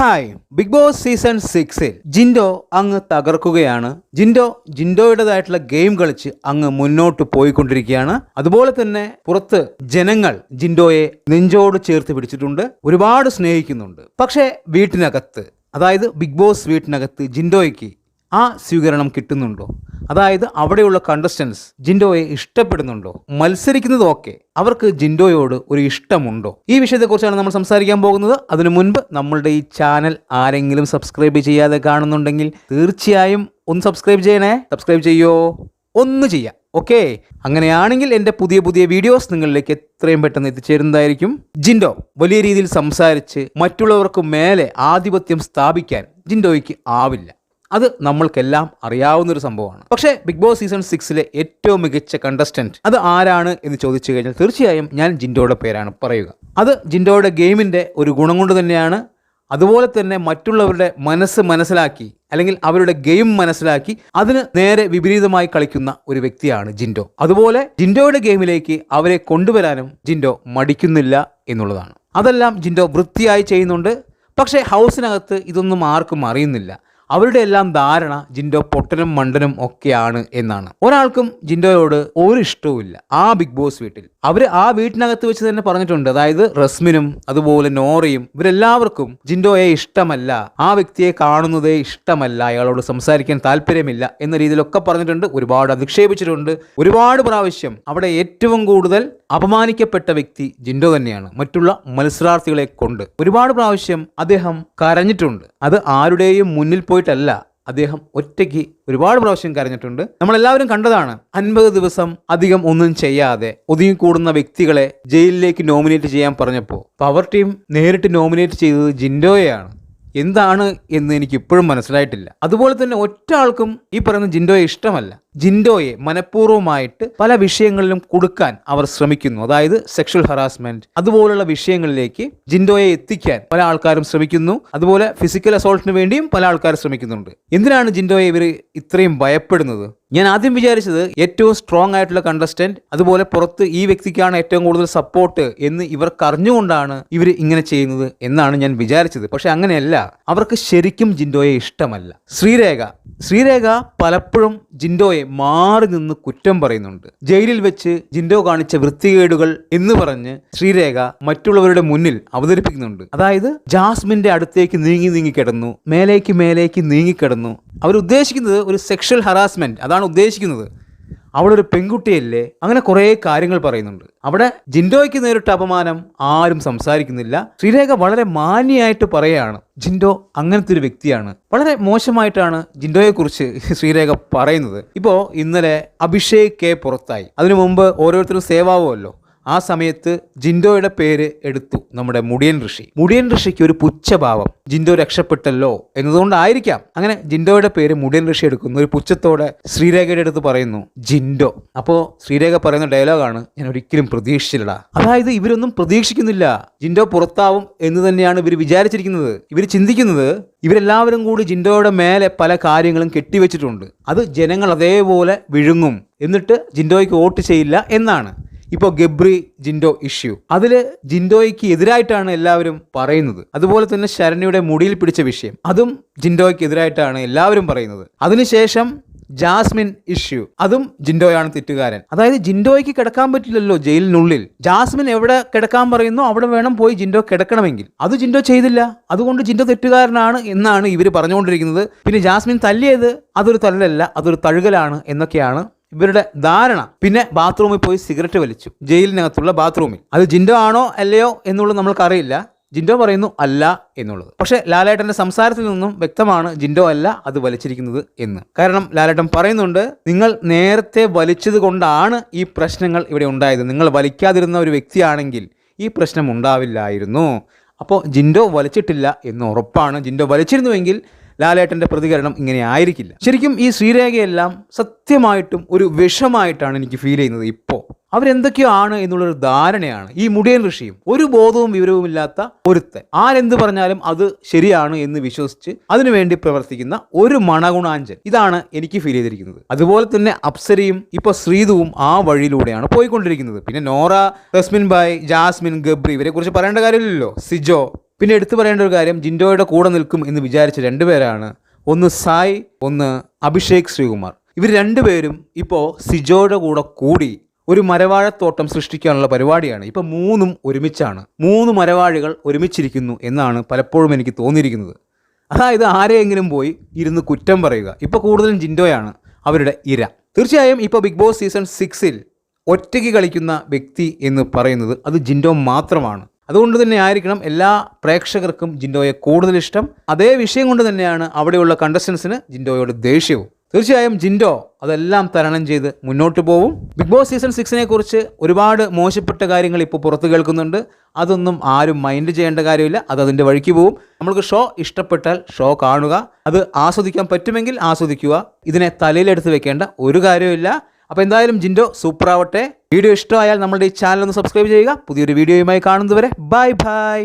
Hi big boss season സിക്സിൽ ജിൻഡോ അങ്ങ് തകർക്കുകയാണ്. Jinto ജിൻഡോയുടേതായിട്ടുള്ള game കളിച്ച് അങ്ങ് മുന്നോട്ട് പോയിക്കൊണ്ടിരിക്കുകയാണ്. അതുപോലെ തന്നെ പുറത്ത് ജനങ്ങൾ ജിൻഡോയെ നെഞ്ചോട് ചേർത്ത് പിടിച്ചിട്ടുണ്ട്. ഒരുപാട് സ്നേഹിക്കുന്നുണ്ട്. പക്ഷേ വീട്ടിനകത്ത് അതായത് ബിഗ് ബോസ് വീട്ടിനകത്ത് ജിൻഡോയ്ക്ക് ആ സ്വീകരണം കിട്ടുന്നുണ്ടോ? അതായത് അവിടെയുള്ള കണ്ടസ്റ്റൻസ് ജിൻഡോയെ ഇഷ്ടപ്പെടുന്നുണ്ടോ? മത്സരിക്കുന്നത് ഓക്കെ അവർക്ക് ജിൻഡോയോട് ഒരു ഇഷ്ടമുണ്ടോ? ഈ വിഷയത്തെക്കുറിച്ചാണ് നമ്മൾ സംസാരിക്കാൻ പോകുന്നത്. അതിനു മുൻപ് നമ്മളുടെ ഈ ചാനൽ ആരെങ്കിലും സബ്സ്ക്രൈബ് ചെയ്യാതെ കാണുന്നുണ്ടെങ്കിൽ തീർച്ചയായും ഒന്ന് സബ്സ്ക്രൈബ് ചെയ്യണേ. സബ്സ്ക്രൈബ് ചെയ്യോ? ഒന്ന് ചെയ്യാം. ഓക്കെ? അങ്ങനെയാണെങ്കിൽ എന്റെ പുതിയ പുതിയ വീഡിയോസ് നിങ്ങളിലേക്ക് എത്രയും പെട്ടെന്ന് എത്തിച്ചേരുന്നതായിരിക്കും. ജിൻഡോ വലിയ രീതിയിൽ സംസാരിച്ച് മറ്റുള്ളവർക്ക് മേലെ ആധിപത്യം സ്ഥാപിക്കാൻ ജിൻഡോയ്ക്ക് ആവില്ല. അത് നമ്മൾക്കെല്ലാം അറിയാവുന്ന ഒരു സംഭവമാണ്. പക്ഷേ ബിഗ് ബോസ് സീസൺ സിക്സിലെ ഏറ്റവും മികച്ച കണ്ടസ്റ്റന്റ് അത് ആരാണ് എന്ന് ചോദിച്ചു കഴിഞ്ഞാൽ തീർച്ചയായും ഞാൻ ജിൻഡോയുടെ പേരാണ് പറയുക. അത് ജിൻഡോയുടെ ഗെയിമിന്റെ ഒരു ഗുണം കൊണ്ട് തന്നെയാണ്. അതുപോലെ തന്നെ മറ്റുള്ളവരുടെ മനസ്സ് മനസ്സിലാക്കി അല്ലെങ്കിൽ അവരുടെ ഗെയിം മനസ്സിലാക്കി അതിന് നേരെ വിപരീതമായി കളിക്കുന്ന ഒരു വ്യക്തിയാണ് ജിൻഡോ. അതുപോലെ ജിൻഡോയുടെ ഗെയിമിലേക്ക് അവരെ കൊണ്ടുവരാനും ജിൻഡോ മടിക്കുന്നില്ല എന്നുള്ളതാണ്. അതെല്ലാം ജിൻഡോ വൃത്തിയായി ചെയ്യുന്നുണ്ട്. പക്ഷേ ഹൗസിനകത്ത് ഇതൊന്നും ആർക്കും അറിയുന്നില്ല. അവരുടെ എല്ലാം ധാരണ ജിൻഡോ പൊട്ടനും മണ്ടനും ഒക്കെയാണ് എന്നാണ്. ഒരാൾക്കും ജിൻഡോയോട് ഒരു ഇഷ്ടവുമില്ല ആ ബിഗ് ബോസ് വീട്ടിൽ. അവർ ആ വീട്ടിനകത്ത് വെച്ച് തന്നെ പറഞ്ഞിട്ടുണ്ട്. അതായത് റസ്മിനും അതുപോലെ നോറയും ഇവരെല്ലാവർക്കും ജിൻഡോയെ ഇഷ്ടമല്ല. ആ വ്യക്തിയെ കാണുന്നതേ ഇഷ്ടമല്ല. അയാളോട് സംസാരിക്കാൻ താല്പര്യമില്ല എന്ന രീതിയിലൊക്കെ പറഞ്ഞിട്ടുണ്ട്. ഒരുപാട് അധിക്ഷേപിച്ചിട്ടുണ്ട്. ഒരുപാട് പ്രാവശ്യം അവിടെ ഏറ്റവും കൂടുതൽ അപമാനിക്കപ്പെട്ട വ്യക്തി ജിൻഡോ തന്നെയാണ്. മറ്റുള്ള മത്സരാർത്ഥികളെ കൊണ്ട്. ഒരുപാട് പ്രാവശ്യം അദ്ദേഹം കരഞ്ഞിട്ടുണ്ട്. അത് ആരുടെയും മുന്നിൽ പോയിട്ടല്ല. അദ്ദേഹം ഒറ്റയ്ക്ക് ഒരുപാട് പ്രാവശ്യം കരഞ്ഞിട്ടുണ്ട്. നമ്മളെല്ലാവരും കണ്ടതാണ്. അൻപത് ദിവസം അധികം ഒന്നും ചെയ്യാതെ ഒതുങ്ങിക്കൂടുന്ന വ്യക്തികളെ ജയിലിലേക്ക് നോമിനേറ്റ് ചെയ്യാൻ പറഞ്ഞപ്പോൾ പവർ ടീം നേരിട്ട് നോമിനേറ്റ് ചെയ്തത് ജിൻഡോയെയാണ്. എന്താണ് എന്ന് എനിക്ക് ഇപ്പോഴും മനസ്സിലായിട്ടില്ല. അതുപോലെ തന്നെ ഒറ്റ ആൾക്കും ഈ പറയുന്ന ജിൻഡോയെ ഇഷ്ടമല്ല. ജിൻഡോയെ മനഃപൂർവമായിട്ട് പല വിഷയങ്ങളിലും കൊടുക്കാൻ അവർ ശ്രമിക്കുന്നു. അതായത് സെക്ഷൽ ഹറാസ്മെന്റ് അതുപോലുള്ള വിഷയങ്ങളിലേക്ക് ജിൻഡോയെ എത്തിക്കാൻ പല ആൾക്കാരും ശ്രമിക്കുന്നു. അതുപോലെ ഫിസിക്കൽ അസോൾട്ടിന് വേണ്ടിയും പല ആൾക്കാർ ശ്രമിക്കുന്നുണ്ട്. എന്തിനാണ് ജിൻഡോയെ ഇവർ ഇത്രയും ഭയപ്പെടുന്നത്? ഞാൻ ആദ്യം വിചാരിച്ചത് ഏറ്റവും സ്ട്രോങ് ആയിട്ടുള്ള കണ്ടസ്റ്റന്റ് അതുപോലെ പുറത്ത് ഈ വ്യക്തിക്കാണ് ഏറ്റവും കൂടുതൽ സപ്പോർട്ട് എന്ന് ഇവർക്ക് അറിഞ്ഞുകൊണ്ടാണ് ഇവർ ഇങ്ങനെ ചെയ്യുന്നത് എന്നാണ് ഞാൻ വിചാരിച്ചത്. പക്ഷെ അങ്ങനെയല്ല. അവർക്ക് ശരിക്കും ജിൻഡോയെ ഇഷ്ടമല്ല. ശ്രീരേഖ. ശ്രീരേഖ പലപ്പോഴും ജിൻഡോയെ മാറി നിന്ന് കുറ്റം പറയുന്നുണ്ട്. ജയിലിൽ വെച്ച് ജിൻഡോ കാണിച്ച വൃത്തികേടുകൾ എന്ന് പറഞ്ഞ് ശ്രീരേഖ മറ്റുള്ളവരുടെ മുന്നിൽ അവതരിപ്പിക്കുന്നുണ്ട്. അതായത് ജാസ്മിന്റെ അടുത്തേക്ക് നീങ്ങി നീങ്ങി കിടന്നു മേലേക്ക് മേലേക്ക് നീങ്ങി കിടന്നു. അവർ ഉദ്ദേശിക്കുന്നത് ഒരു സെക്ഷൽ ഹറാസ്മെന്റ് അതാണ് ഉദ്ദേശിക്കുന്നത്. അവളൊരു പെൺകുട്ടിയല്ലേ അങ്ങനെ കുറേ കാര്യങ്ങൾ പറയുന്നുണ്ട്. അവിടെ ജിൻഡോയ്ക്ക് നേരിട്ട അപമാനം ആരും സംസാരിക്കുന്നില്ല. ശ്രീരേഖ വളരെ മാന്യമായിട്ട് പറയുകയാണ്. ജിൻഡോ അങ്ങനത്തെ ഒരു വ്യക്തിയാണ്. വളരെ മോശമായിട്ടാണ് ജിൻഡോയെക്കുറിച്ച് ശ്രീരേഖ പറയുന്നത്. ഇപ്പോ ഇന്നലെ അഭിഷേക് കെ പുറത്തായി. അതിനു മുമ്പ് ഓരോരുത്തരും സേവ് ആവുമല്ലോ ആ സമയത്ത് ജിൻഡോയുടെ പേര് എടുത്തു നമ്മുടെ മുടിയൻ ഋഷി. മുടിയൻ ഋഷിക്ക് ഒരു പുച്ഛഭാവം. ജിൻഡോ രക്ഷപ്പെട്ടല്ലോ എന്നതുകൊണ്ടായിരിക്കാം. അങ്ങനെ ജിൻഡോയുടെ പേര് മുടിയൻ ഋഷി എടുക്കുന്നു. ഒരു പുച്ഛത്തോടെ ശ്രീരേഖയുടെ അടുത്ത് പറയുന്നു ജിൻഡോ. അപ്പോൾ ശ്രീരേഖ പറയുന്ന ഡയലോഗാണ് ഞാൻ ഒരിക്കലും പ്രതീക്ഷിച്ചില്ല അതായത് ഇവരൊന്നും പ്രതീക്ഷിക്കുന്നില്ല. ജിൻഡോ പുറത്താവും എന്ന് തന്നെയാണ് ഇവർ വിചാരിച്ചിരിക്കുന്നത്. ഇവർ ചിന്തിക്കുന്നത് ഇവരെല്ലാവരും കൂടി ജിൻഡോയുടെ മേലെ പല കാര്യങ്ങളും കെട്ടിവെച്ചിട്ടുണ്ട്. അത് ജനങ്ങൾ അതേപോലെ വിഴുങ്ങും. എന്നിട്ട് ജിൻഡോയ്ക്ക് വോട്ട് ചെയ്യില്ല എന്നാണ്. ഇപ്പോൾ ഗബ്രി ജിൻഡോ ഇഷ്യൂ. അതിൽ ജിൻഡോയ്ക്ക് എതിരായിട്ടാണ് എല്ലാവരും പറയുന്നത്. അതുപോലെ തന്നെ ശരണ്യയുടെ മുടിയിൽ പിടിച്ച വിഷയം. അതും ജിൻഡോയ്ക്ക് എതിരായിട്ടാണ് എല്ലാവരും പറയുന്നത്. അതിനുശേഷം ജാസ്മിൻ ഇഷ്യൂ. അതും ജിൻഡോയാണ് തെറ്റുകാരൻ. അതായത് ജിൻഡോയ്ക്ക് കിടക്കാൻ പറ്റില്ലല്ലോ ജയിലിനുള്ളിൽ. ജാസ്മിൻ എവിടെ കിടക്കാൻ പറയുന്നു അവിടെ വേണം പോയി ജിൻഡോ കിടക്കണമെങ്കിൽ. അത് ജിൻഡോ ചെയ്തില്ല. അതുകൊണ്ട് ജിൻഡോ തെറ്റുകാരനാണ് എന്നാണ് ഇവർ പറഞ്ഞുകൊണ്ടിരിക്കുന്നത്. പിന്നെ ജാസ്മിൻ തല്ലിയത് അതൊരു തല്ലല്ല അതൊരു തഴുകലാണ് എന്നൊക്കെയാണ് ഇവരുടെ ധാരണ. പിന്നെ ബാത്റൂമിൽ പോയി സിഗരറ്റ് വലിച്ചു. ജയിലിനകത്തുള്ള ബാത്റൂമിൽ. അത് ജിൻഡോ ആണോ അല്ലയോ എന്നുള്ളത് നമ്മൾക്കറിയില്ല. ജിൻഡോ പറയുന്നു അല്ല എന്നുള്ളത്. പക്ഷേ ലാലേട്ടന്റെ സംസാരത്തിൽ നിന്നും വ്യക്തമാണ് ജിൻഡോ അല്ല അത് വലിച്ചിരിക്കുന്നത് എന്ന്. കാരണം ലാലേട്ടൻ പറയുന്നുണ്ട് നിങ്ങൾ നേരത്തെ വലിച്ചത് കൊണ്ടാണ് ഈ പ്രശ്നങ്ങൾ ഇവിടെ ഉണ്ടായത്. നിങ്ങൾ വലിക്കാതിരുന്ന ഒരു വ്യക്തിയാണെങ്കിൽ ഈ പ്രശ്നം ഉണ്ടാവില്ലായിരുന്നു. അപ്പോൾ ജിൻഡോ വലിച്ചിട്ടില്ല എന്ന് ഉറപ്പാണ്. ജിൻഡോ വലിച്ചിരുന്നുവെങ്കിൽ ലാലേട്ടന്റെ പ്രതികരണം ഇങ്ങനെ ആയിരിക്കില്ല. ശരിക്കും ഈ ശ്രീരേഖയെല്ലാം സത്യമായിട്ടും ഒരു വിഷമായിട്ടാണ് എനിക്ക് ഫീൽ ചെയ്യുന്നത് ഇപ്പോൾ അവരെന്തൊക്കെയോ ആണ് എന്നുള്ളൊരു ധാരണയാണ് ഈ മുടിയൻ ഋഷിയും. ഒരു ബോധവും വിവരവുമില്ലാത്ത ഒരുത്തൻ. ആരെന്ത് പറഞ്ഞാലും അത് ശരിയാണ് എന്ന് വിശ്വസിച്ച് അതിനുവേണ്ടി പ്രവർത്തിക്കുന്ന ഒരു മണഗുണാഞ്ചൻ ഇതാണ് എനിക്ക് ഫീൽ ചെയ്തിരിക്കുന്നത്. അതുപോലെ തന്നെ അപ്സരയും ഇപ്പൊ ശ്രീതുവും ആ വഴിയിലൂടെയാണ് പോയിക്കൊണ്ടിരിക്കുന്നത്. പിന്നെ നോറ റസ്മിൻ ബായ് ജാസ്മിൻ ഗബ്രി ഇവരെ കുറിച്ച് പറയേണ്ട കാര്യമില്ലല്ലോ. സിജോ പിന്നെ എടുത്തു പറയേണ്ട ഒരു കാര്യം ജിൻഡോയുടെ കൂടെ നിൽക്കും എന്ന് വിചാരിച്ച രണ്ടുപേരാണ് ഒന്ന് സായ് ഒന്ന് അഭിഷേക് ശ്രീകുമാർ. ഇവർ രണ്ടുപേരും ഇപ്പോൾ സിജോയുടെ കൂടെ കൂടി ഒരു മരവാഴത്തോട്ടം സൃഷ്ടിക്കാനുള്ള പരിപാടിയാണ്. ഇപ്പം മൂന്നും ഒരുമിച്ചാണ്. മൂന്ന് മരവാഴികൾ ഒരുമിച്ചിരിക്കുന്നു എന്നാണ് പലപ്പോഴും എനിക്ക് തോന്നിയിരിക്കുന്നത്. അതായത് ആരെയെങ്കിലും പോയി ഇരുന്ന് കുറ്റം പറയുക. ഇപ്പോൾ കൂടുതലും ജിൻഡോയാണ് അവരുടെ ഇര. തീർച്ചയായും ഇപ്പോൾ ബിഗ് ബോസ് സീസൺ സിക്സിൽ ഒറ്റയ്ക്ക് കളിക്കുന്ന വ്യക്തി എന്ന് പറയുന്നത് അത് ജിൻഡോ മാത്രമാണ്. അതുകൊണ്ട് തന്നെ ആയിരിക്കണം എല്ലാ പ്രേക്ഷകർക്കും ജിൻഡോയെ കൂടുതൽ ഇഷ്ടം. അതേ വിഷയം കൊണ്ട് തന്നെയാണ് അവിടെയുള്ള കണ്ടസ്റ്റൻസിന് ജിൻഡോയോട് ദേഷ്യവും. തീർച്ചയായും ജിൻഡോ അതെല്ലാം തരണം ചെയ്ത് മുന്നോട്ട് പോവും. ബിഗ് ബോസ് സീസൺ സിക്സിനെ കുറിച്ച് ഒരുപാട് മോശപ്പെട്ട കാര്യങ്ങൾ ഇപ്പോൾ പുറത്തു കേൾക്കുന്നുണ്ട്. അതൊന്നും ആരും മൈൻഡ് ചെയ്യേണ്ട കാര്യമില്ല. അത് അതിന്റെ വഴിക്ക് പോവും. നമ്മൾക്ക് ഷോ ഇഷ്ടപ്പെട്ടാൽ ഷോ കാണുക. അത് ആസ്വദിക്കാൻ പറ്റുമെങ്കിൽ ആസ്വദിക്കുക. ഇതിനെ തലയിലെടുത്ത് വെക്കേണ്ട ഒരു കാര്യമില്ല അപ്പോൾ എന്തായാലും ജിൻഡോ സൂപ്പർ ആവട്ടെ വീഡിയോ ഇഷ്ടമായാൽ നമ്മുടെ ഈ ചാനൽ ഒന്ന് സബ്സ്ക്രൈബ് ചെയ്യുക. പുതിയൊരു വീഡിയോയുമായി കാണുന്നതുവരെ ബൈ ബൈ.